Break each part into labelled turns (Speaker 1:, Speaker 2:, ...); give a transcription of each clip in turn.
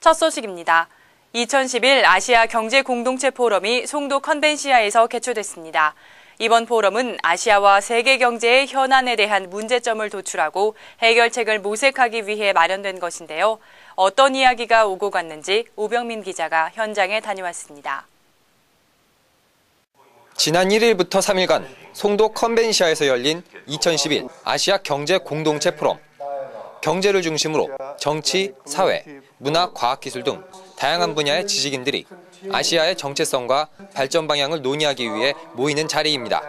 Speaker 1: 첫 소식입니다. 2011 아시아 경제 공동체 포럼이 송도 컨벤시아에서 개최됐습니다. 이번 포럼은 아시아와 세계 경제의 현안에 대한 문제점을 도출하고 해결책을 모색하기 위해 마련된 것인데요. 어떤 이야기가 오고 갔는지 오병민 기자가 현장에 다녀왔습니다.
Speaker 2: 지난 1일부터 3일간 송도 컨벤시아에서 열린 2011 아시아 경제 공동체 포럼. 경제를 중심으로 정치, 사회, 문화, 과학기술 등 다양한 분야의 지식인들이 아시아의 정체성과 발전 방향을 논의하기 위해 모이는 자리입니다.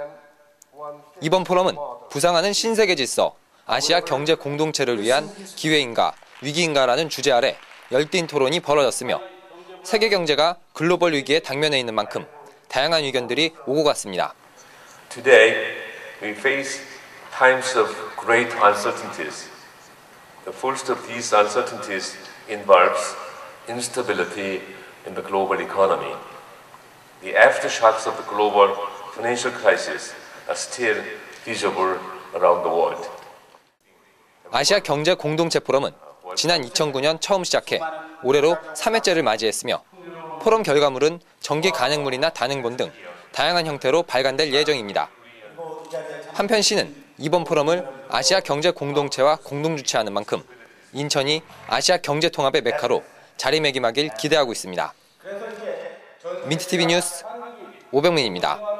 Speaker 2: 이번 포럼은 부상하는 신세계 질서, 아시아 경제 공동체를 위한 기회인가, 위기인가라는 주제 아래 열띤 토론이 벌어졌으며 세계 경제가 글로벌 위기에 당면해 있는 만큼 다양한 의견들이 오고 갔습니다.
Speaker 3: Today, we face times of great uncertainties. The first of these uncertainties involves instability in the global economy. The aftershocks of the global financial crisis are still visible around the world.
Speaker 2: 아시아 경제 공동체 포럼은 지난 2009년 처음 시작해 올해로 3회째를 맞이했으며 포럼 결과물은 전기 간행물이나 단행본 등 다양한 형태로 발간될 예정입니다. 한편 시는 이번 포럼을 아시아 경제 공동체와 공동 주최하는 만큼 인천이 아시아 경제 통합의 메카로 자리매김하길 기대하고 있습니다. 민트TV 뉴스 오병민입니다.